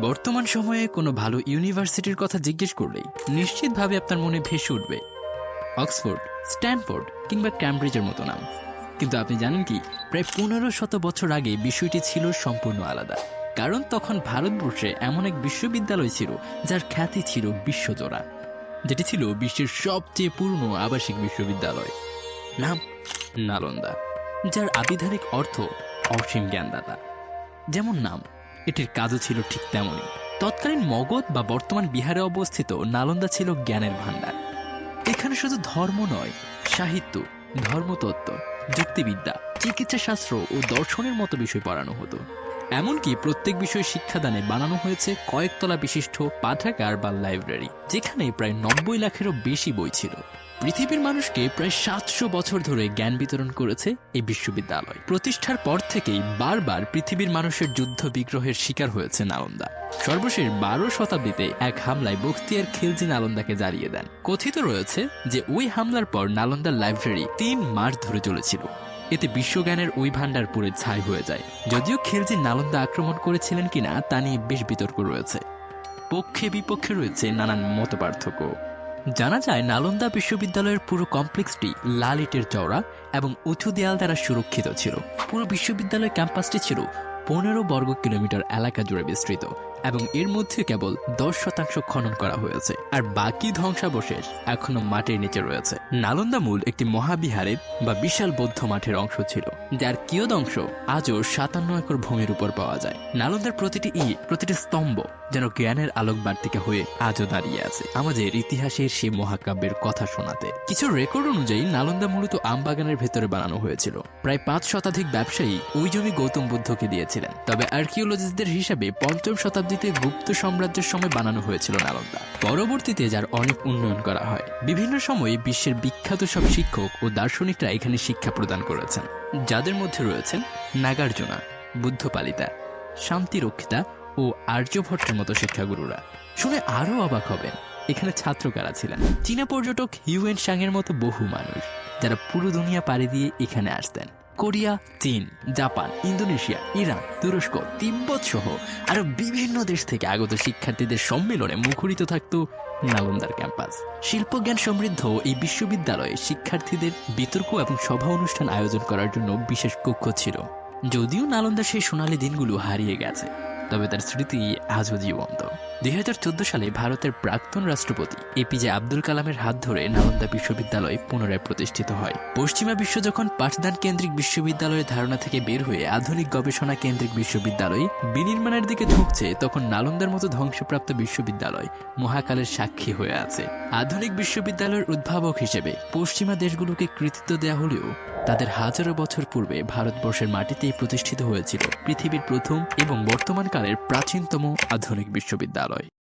বর্তমান সময়ে কোনো ভালো ইউনিভার্সিটির কথা জিজ্ঞেস করলেই নিশ্চিতভাবে আপনার মনে ভেসে উঠবে। অক্সফোর্ড স্ট্যানফোর্ড কিংবা ক্যামব্রিজের মতো নাম। কিন্তু আপনি জানেন কি, প্রায় পনেরো শত বছর আগে বিষয়টি ছিল সম্পূর্ণ আলাদা। কারণ তখন ভারতবর্ষে এমন এক বিশ্ববিদ্যালয় ছিল, যার খ্যাতি ছিল বিশ্বজোড়া। যেটি ছিল বিশ্বের সবচেয়ে পুরনো আবাসিক বিশ্ববিদ্যালয়। নাম নালন্দা, যার আবিধানিক অর্থ অসীম জ্ঞানদাতা। যেমন নাম এটির কাজও ছিল ঠিক তেমনই। তৎকালীন মগধ বা বর্তমান বিহারে অবস্থিত নালন্দা ছিল জ্ঞানের ভাণ্ডার। এখানে শুধু ধর্ম নয়, সাহিত্য, ধর্মতত্ত্ব, যুক্তিবিদ্যা চিকিৎসা শাস্ত্র ও দর্শনের মতো বিষয় পড়ানো হতো। এমনকি প্রত্যেক বিষয়ে শিক্ষাদানে বানানো হয়েছে কয়েকতলা বিশিষ্ট পাঠাগার বা লাইব্রেরি, যেখানে প্রায় নব্বই লাখেরও বেশি বই ছিল। পৃথিবীর মানুষকে প্রায় সাতশো বছর ধরে জ্ঞান বিতরণ করেছে এই বিশ্ববিদ্যালয়। প্রতিষ্ঠার পর থেকেই বারবার পৃথিবীর মানুষের যুদ্ধ বিগ্রহের শিকার হয়েছে নালন্দা। সর্বশেষ বারো শতাব্দীতে এক হামলায় বখতিয়ার খিলজি নালন্দাকে জ্বালিয়ে দেন। কথিত রয়েছে যে ওই হামলার পর নালন্দার লাইব্রেরি তিন মাস ধরে চলেছিল। এতে বিশ্বজ্ঞানের ওই ভান্ডার পুরে ছাই হয়ে যায়। যদিও খিলজি নালন্দা আক্রমণ করেছিলেন কিনা তা নিয়ে বেশ বিতর্ক রয়েছে। পক্ষে বিপক্ষে রয়েছে নানান মত পার্থক্য জানা যায়, নালন্দা বিশ্ববিদ্যালয়ের পুরো কমপ্লেক্সটি লাল ইটের চওড়া এবং উঁচু দেয়াল দ্বারা সুরক্ষিত ছিল। পুরো বিশ্ববিদ্যালয় ক্যাম্পাসটি ছিল পনেরো বর্গ কিলোমিটার এলাকা জুড়ে বিস্তৃত। এবং এর মধ্যে কেবল দশ শতাংশ খনন করা হয়েছে, আর বাকি ধ্বংসাবশেষ এখনও মাটির নিচে রয়েছে। নালন্দা মূল একটি মহাবিহারের বা বিশাল বৌদ্ধ মাঠের অংশ ছিল, যার কিয়দ অংশ আজও সাতান্ন একর ভূমির উপর পাওয়া যায়। নালন্দার প্রতিটি ইট, প্রতিটি স্তম্ভ যেন জ্ঞানের আলোক বার্তিকা হয়ে আজও দাঁড়িয়ে আছে। আমাদের ইতিহাসের সেই মহাকাব্যের কথা শোনাতে। কিছু রেকর্ড অনুযায়ী, নালন্দা মূলত আমবাগানের ভেতরে বানানো হয়েছিল। প্রায় পাঁচ শতাধিক ব্যবসায়ী ওই জমি গৌতম বুদ্ধকে দিয়েছিলেন। তবে আর্কিওলজিস্টদের হিসাবে পঞ্চম শতাব্দীতে গুপ্ত সাম্রাজ্যের সময় বানানো হয়েছিল নালন্দা। পরবর্তীতে যার অনেক উন্নয়ন করা হয়। বিভিন্ন সময়ে বিশ্বের বিখ্যাত সব শিক্ষক ও দার্শনিকরা এখানে শিক্ষা প্রদান করেছেন। যাদের মধ্যে রয়েছেন নাগার্জুনা, বুদ্ধপালিতা, শান্তিরক্ষিতা ও আর্যভট্টের মতো শিক্ষাগুরুরা। শুনে আরও অবাক হবেন, এখানে ছাত্র কারা ছিলেন? চীনা পর্যটক হিউয়েন সাংয়ের মতো বহু মানুষ, যারা পুরো দুনিয়া পাড়ি দিয়ে এখানে আসতেন। কোরিয়া, চীন, জাপান, ইন্দোনেশিয়া, ইরান, তুরস্ক, তিব্বত সহ আরও বিভিন্ন দেশ থেকে আগত শিক্ষার্থীদের সম্মেলনে মুখরিত থাকত নালন্দার ক্যাম্পাস। শিল্পজ্ঞান সমৃদ্ধ এই বিশ্ববিদ্যালয়ে শিক্ষার্থীদের বিতর্ক এবং সভা অনুষ্ঠান আয়োজন করার জন্য বিশেষ কক্ষ ছিল। যদিও নালন্দার সেই সোনালী দিনগুলো হারিয়ে গেছে, তবে তার স্মৃতি আজও জীবন্ত। দুই সালে ভারতের প্রাক্তন রাষ্ট্রপতি এপিজে আব্দুল কালামের হাত ধরে নালন্দা বিশ্ববিদ্যালয় পুনরায় প্রতিষ্ঠিত হয়। পশ্চিমা বিশ্ব যখন পাঠদান কেন্দ্রিক বিশ্ববিদ্যালয়ের ধারণা থেকে বের হয়ে আধুনিক গবেষণা কেন্দ্রিক বিশ্ববিদ্যালয় বিনির্মাণের দিকে ঝুঁকছে তখন নালন্দার মতো ধ্বংসপ্রাপ্ত বিশ্ববিদ্যালয় মহাকালের সাক্ষী হয়ে আছে। আধুনিক বিশ্ববিদ্যালয়ের উদ্ভাবক হিসেবে পশ্চিমা দেশগুলোকে কৃতিত্ব দেওয়া হলেও তাদের হাজারো বছর পূর্বে ভারতবর্ষের মাটিতেই প্রতিষ্ঠিত হয়েছিল পৃথিবীর প্রথম এবং বর্তমানকালের প্রাচীনতম আধুনিক বিশ্ববিদ্যালয়।